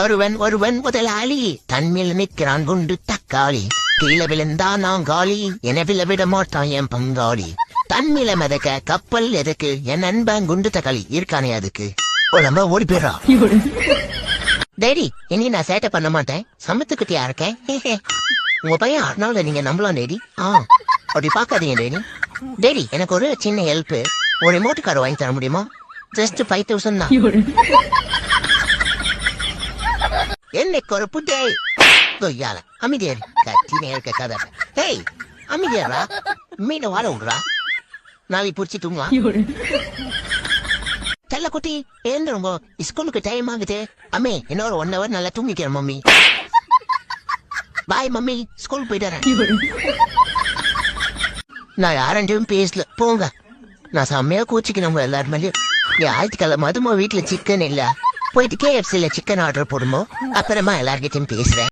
ஒருவன் ஒருவன் முதலாளி. தன்மேல் நிற்கிறான் குண்டு தக்காளி. கீழே விழுந்தா நான் காலி. என விட மாட்டான் என் பங்காளி. தன்மில மிதக்க கப்பல் எதுக்கு? என் நண்பன் குண்டு தக்காளி இருக்கானே அதுக்கு. உடம்ப ஓடி போயிடா டேடி இனி நான் சேட்டை பண்ண மாட்டேன். சமத்துக்குட்டியா இருக்கேன் உங்க பையன் அர்னால்ட நீங்க நம்பலாம் டேடி. ஆ அப்படி பார்க்காதீங்க டேடி. டேடி எனக்கு ஒரு சின்ன ஹெல்ப் ஒரு ரிமோட் கார் வாங்கி தர முடியுமா? ஜஸ்ட் ஃபைவ் தௌசண்ட் தான். என்னைக்கு ஒரு புட்டே கொய்யால அமைதியாரு. கத்தினே இருக்க கதை ஹேய் அமைதியாரா மீனை வாழ விடுறா நாளைக்கு பிடிச்சி தூங்குவா. செல்ல குட்டி ஏந்திருங்கோ ஸ்கூலுக்கு டைம் ஆகுது? அம்மே இன்னொரு ஒன் ஹவர் நல்லா தூங்கிக்கிறேன் மம்மி. Bye mummy. ஸ்கூல் போயிட்டு நான் யாரண்டையும் பேசல. போங்க. நான் செம்மையா கூச்சிக்கணும் உங்க எல்லாரும் ஞாயிற்றுக்கிழமை அதுமா வீட்டுல சிக்கன் இல்ல. போயிட்டு கேஎஃப்சியில் சிக்கன் ஆர்டர் போடுமோ? அப்புறமா எல்லார்கிட்டயும் பேசுறேன்.